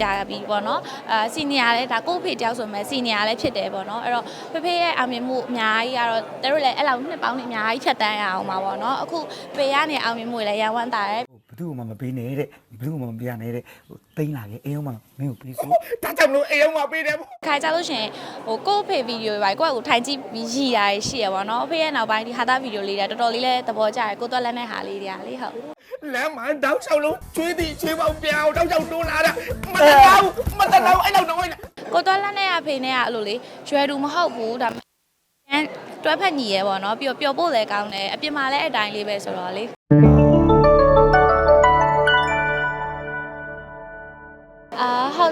ကြာပြီပေါ့နော်အာစီနီယာလည်းဒါကိုယ့်ဖေတယောက်ဆိုမဲ့စီနီယာလည်းဖြစ်တယ်ပေါ့နော်အဲ့တော့ဖေဖေရဲ့အောင်မြင်မှုအများကြီးကတော့သူတို့လည်းအဲ့လောက်နှစ်ပေါင်းနေအများကြီးဖြတ်တန်းရအောင်ပါပေါ့နော်အခုဖေကနေအောင်မြင်မှုတွေလည်းရန်ဝမ်းတာတယ်ဘသူ့မှမပေးနဲ့တဲ့ဘသူ့မှမပြနဲ့တဲ့ဟိုတိမ့်လာခဲ့အိမ်အောင်မှမင်းကိုပေးဆိုဒါကြောင့်မလို့အိမ်အောင်မပေးတယ်ပေါ့ခါကြလို့ရှရင်ဟိုကိုယ့်ဖေဗီဒီယိုတွေပါကိုယ့်ကိုထိုင်ကြည့်ပြီးရည်ရရှိရပါတော့အဖေရဲ့နောက်ပိုင်းဒီဟာတာဗီဒီယိုလေးတွေတော်တော်လေးလည်းသဘောကျတယ်ကိုယ်သွားလက်နဲ့ဟာလေးတွေကလေဟုတ် လမ်းမှာတောက်လျှောက်လုံးချွေးသည်ချွေးပေါင်းပြောင်းတောက်လျှောက်တိုးလာတာမတနာဘူးမတနာဘူးအဲ့လောက်တော့ဝိုင်းကိုယ်သွားလက်နဲ့အဖေနဲ့ကအဲ့လိုလေရွယ်တူမဟုတ်ဘူးဒါပေမဲ့တွဲဖက်ညီရဲပေါ့နော်ပြီးတော့ပျော်ဖို့လည်းကောင်းတယ်အပြင်မှာလည်းအတိုင်းလေးပဲဆိုတော့လေ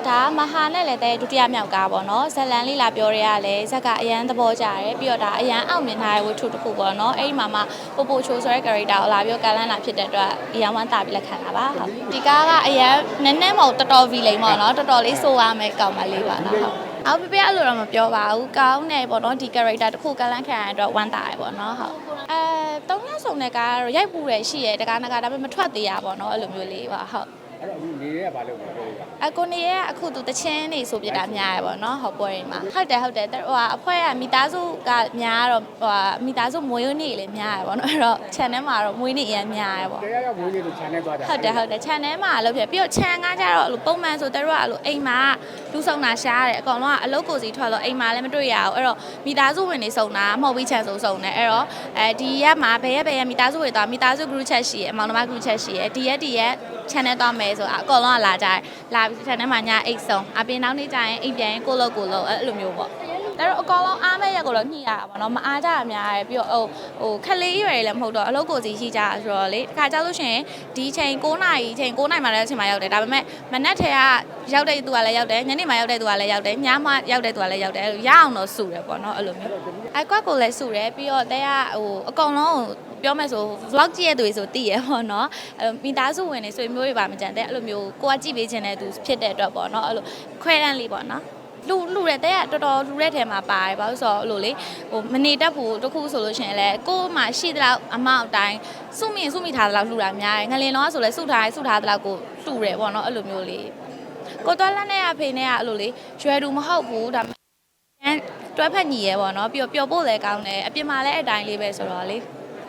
အာဟုတ်တာမဟာနဲ့လည်းတဲ့ဒုတိယမြောက်ကားပေါ့နော်ဇလန်လေးလာပြောရဲရလဲဇက်ကအရန်သဘောကျတယ်ပြီးတော့ဒါအရန်အောင်မြင်ထားတဲ့ဝတ္ထုတစ်ခုပေါ့နော်အဲ့ဒီမှာမှပိုပိုချိုးဆိုတဲ့ character ကိုလာပြောကလန်းလာဖြစ်တဲ့အတွက်အရန်ဝမ်းသာပြီးလက်ခံတာပါဟုတ်ဒီကားကအရန်နည်းနည်းမဟုတ်တော်တော်ဗီလိန်ပေါ့နော်တော်တော်လေးဆိုးရမယ်ကောင်းပါလေးပါနော်ဟုတ်အော်ပြပြအဲ့လိုတော့မပြောပါဘူးကောင်းတယ်ပေါ့နော်ဒီ character တစ်ခုကလန်းခံရတဲ့အတွက်ဝမ်းသာရပေါ့နော်ဟုတ်အဲတုံးရဆုံတဲ့ကားကတော့ရိုက်ပူတယ်ရှိရတကားနကားဒါပေမဲ့မထွက်သေးရပေါ့နော်အဲ့လိုမျိုးလေးပါဟုတ် အဲ့တော့အခုနေရဲကဘာလုပ်လဲပြောပြပါအကိုနေရဲ့အခုသူတချင်းနေဆိုပြတာများရပါတော့ဟောပွဲတွေမှာဟုတ်တယ်ဟုတ်တယ်ဟိုဟာအဖွဲကမိသားစုကများတော့ဟိုဟာမိသားစုမွေးနေ့လည်းများရပါတော့အဲ့တော့ channel မှာတော့မွေးနေ့အရင်များရပါတရားရောက်မွေးနေ့ကို channel သွားတာဟုတ်တယ်ဟုတ်တယ် channel မှာလို့ဖြစ်ပြီးတော့ channel ကကြတော့အဲ့လိုပုံမှန်ဆိုတို့ကအဲ့လိုအိမ်မှာလူဆောင်တာရှားတယ်အကောင်လုံးကအလုပ်ကိုစီထွက်လို့အိမ်မှာလည်းမတွေ့ရအောင်အဲ့တော့မိသားစုဝင်တွေစုံတာမဟုတ်ပြီး channel စုံစုံတယ်အဲ့တော့အဲဒီရက်မှာဘယ်ရက်ဘယ်ရက်မိသားစုတွေသွားမိသားစု group chat ရှိရအမောင်နှမ group chat ရှိရဒီရက်ဒီရက် channel သွားမယ်ဆိုအကောင်လုံးကလာကြတယ်လာပြီး channel မှာညအိတ်ဆုံးအပြင်နောက်နေ့ကျရင်အိမ်ပြန်ရင်ကိုလို့ကိုလို့အဲ့လိုမျိုးပေါ့ ဒါတော့အကောင်လုံးအားမဲ့ရက်ကိုတော့ညှိရတာပေါ့နော်မအားကြတာများတယ်ပြီးတော့ဟိုဟိုခလေးရွယ်လည်းမဟုတ်တော့အလုပ်ကိုစီရှိကြတာဆိုတော့လေတခါကြလို့ရှိရင်ဒီချိန်9နာရီချိန်9နာရီမှလည်းအချိန်မှရောက်တယ်ဒါပေမဲ့မနက်ထဲကရောက်တဲ့သူကလည်းရောက်တယ်ညနေမှရောက်တဲ့သူကလည်းရောက်တယ်ညမှရောက်တဲ့သူကလည်းရောက်တယ်အဲ့လိုရအောင်တော့စုတယ်ပေါ့နော်အဲ့လိုမျိုးအဲ့ကွက်ကိုလည်းစုတယ်ပြီးတော့တဲကဟိုအကောင်လုံးကိုပြောမယ်ဆို vlog ကြည့်ရတဲ့သူတွေဆိုသိရပေါ့နော်အဲ့မိသားစုဝင်တွေဆွေမျိုးတွေပါမကြံတဲ့အဲ့လိုမျိုးကိုကကြည့်ပေးခြင်းတဲ့သူဖြစ်တဲ့အတွက်ပေါ့နော်အဲ့လိုခွဲတန်းလေးပေါ့နော် လူလူတဲ့တဲ့ကတော်တော်လူတဲ့ထဲမှာပါတယ်ဘာလို့ဆိုတော့အဲ့လိုလေဟိုမနေတတ်ဘူးတခုဆိုလို့ရှိရင်လည်းကိုယ်မှရှိတဲ့လောက်အမောက်တိုင်းစုမိစုမိထားတဲ့လောက်လှူတာများတယ်ငလင်တော့ဆိုလဲစုထားစုထားတဲ့လောက်ကိုလှူတယ်ပေါ့နော်အဲ့လိုမျိုးလေးကိုတော်လက်နဲ့အဖေနဲ့ကအဲ့လိုလေရွယ်တူမဟုတ်ဘူးဒါပေမဲ့တွဲဖက်ညီရဲပေါ့နော်ပြီးတော့ပျော်ဖို့လည်းကောင်းတယ်အပြင်မှာလည်းအတိုင်းလေးပဲဆိုတော့လေ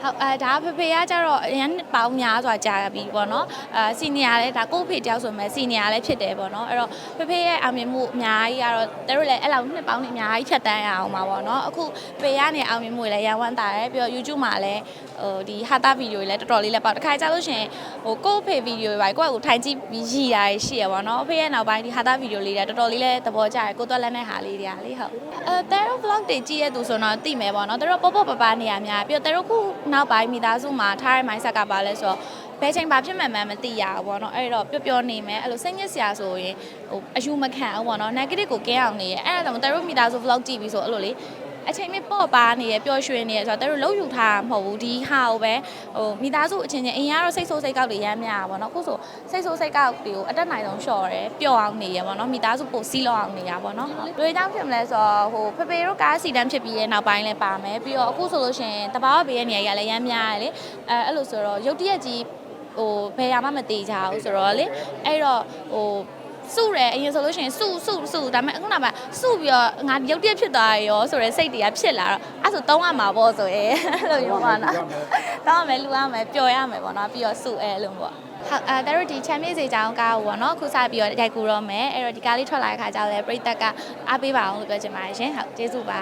ဟုတ်အဲဒါဖေဖေကကြတော့အရန်နှစ်ပေါင်းများစွာကြာပြီပေါ့နော်အာစီနီယာလည်းဒါကိုယ့်ဖေတယောက်ဆိုမဲ့စီနီယာလည်းဖြစ်တယ်ပေါ့နော်အဲ့တော့ဖေဖေရဲ့အောင်မြင်မှုအများကြီးကတော့သူတို့လည်းအဲ့လောက်နှစ်ပေါင်းနေအများကြီးဖြတ်တန်းရအောင်ပါပေါ့နော်အခုဖေကနေအောင်မြင်မှုတွေလည်းရန်ဝမ်းတာတယ်ပြီးတော့ YouTube မှာလည်းဟိုဒီဟာတာဗီဒီယိုတွေလည်းတော်တော်လေးလည်းပေါ့တစ်ခါကြာလို့ရှရင်ဟိုကိုယ့်ဖေဗီဒီယိုတွေပါကိုယ့်ကိုထိုင်ကြည့်ပြီးရည်ရရှိရပါတော့အဖေရဲ့နောက်ပိုင်းဒီဟာတာဗီဒီယိုလေးတွေတော်တော်လေးလည်းသဘောကျတယ်ကိုယ်သွားလက်နဲ့ဟာလေးတွေကလေဟုတ်အဲတဲရို vlog တွေကြည့်ရသူဆိုတော့သိမယ်ပေါ့နော်တဲရိုပေါ့ပေါ့ပပနေရများပြီးတော့တဲရိုခုနောက်ပိုင်းမိသားစုမှာထားတဲ့ mindset ကပါလဲဆိုတော့ဘယ်ချိန်ဘာဖြစ်မှန်းမသိရဘူးပေါ့နော်အဲ့တော့ပျော်ပျော်နေမယ်အဲ့လိုစိတ်ညစ်စရာဆိုရင်ဟိုအယူမခံဘူးပေါ့နော် negative ကိုကဲအောင်နေရအဲ့ဒါကြောင့်တဲရိုမိသားစု vlog ကြည့်ပြီးဆိုအဲ့လိုလေ အချိန်မပေါ့ပါနေရပျော်ရွှင်နေရဆိုတော့တဲရိုလုံးယူထားတာမဟုတ်ဘူးဒီဟာကိုပဲဟိုမိသားစုအချင်းချင်းအရင်ကတော့စိတ်ဆိုးစိတ်ကောက်တွေရမ်းများတာပေါ့နော်အခုဆိုစိတ်ဆိုးစိတ်ကောက်တွေကိုအတက်နိုင်ဆုံးလျှော့တယ်ပျော်အောင်နေရပေါ့နော်မိသားစုပိုစီးလောက်အောင်နေရပေါ့နော်လူတွေကြောင့်ဖြစ်မလဲဆိုတော့ဟိုဖေဖေတို့ကားစီတန်းဖြစ်ပြီးရဲ့နောက်ပိုင်းလည်းပါမယ်ပြီးတော့အခုဆိုလို့ရှိရင်တဘာဝဘေးရဲ့နေရာကြီးလည်းရမ်းများတယ်လေအဲအဲ့လိုဆိုတော့ရုတ်တရက်ကြီးဟိုဘယ်ရမှမသေးကြဘူးဆိုတော့လေအဲ့တော့ဟို စုတယ်အရင်ဆိုလို့ရှိရင်စုစုစုဒါပေမဲ့အခုနောက်ပိုင်းစုပြီးတော့ငါရုတ်တရက်ဖြစ်သွားရောဆိုတော့စိတ်တွေကဖြစ်လာတော့အဲ့ဆိုတုံးရမှာပေါ့ဆိုရဲအဲ့လိုမျိုးပါနော်တောင်းရမယ်လူရမယ်ပျော်ရမယ်ပေါ့နော်ပြီးတော့စုအဲလို့ပေါ့ဟုတ်အဲတို့ဒီချမ်းမြေ့စေချောင်းကားကိုပေါ့နော်အခုစပြီးတော့ရိုက်ကူတော့မယ်အဲ့တော့ဒီကားလေးထွက်လာတဲ့ခါကျတော့လေပြိတ္တကအားပေးပါအောင်လို့ပြောချင်ပါတယ်ရှင်ဟုတ်ကျေးဇူးပါ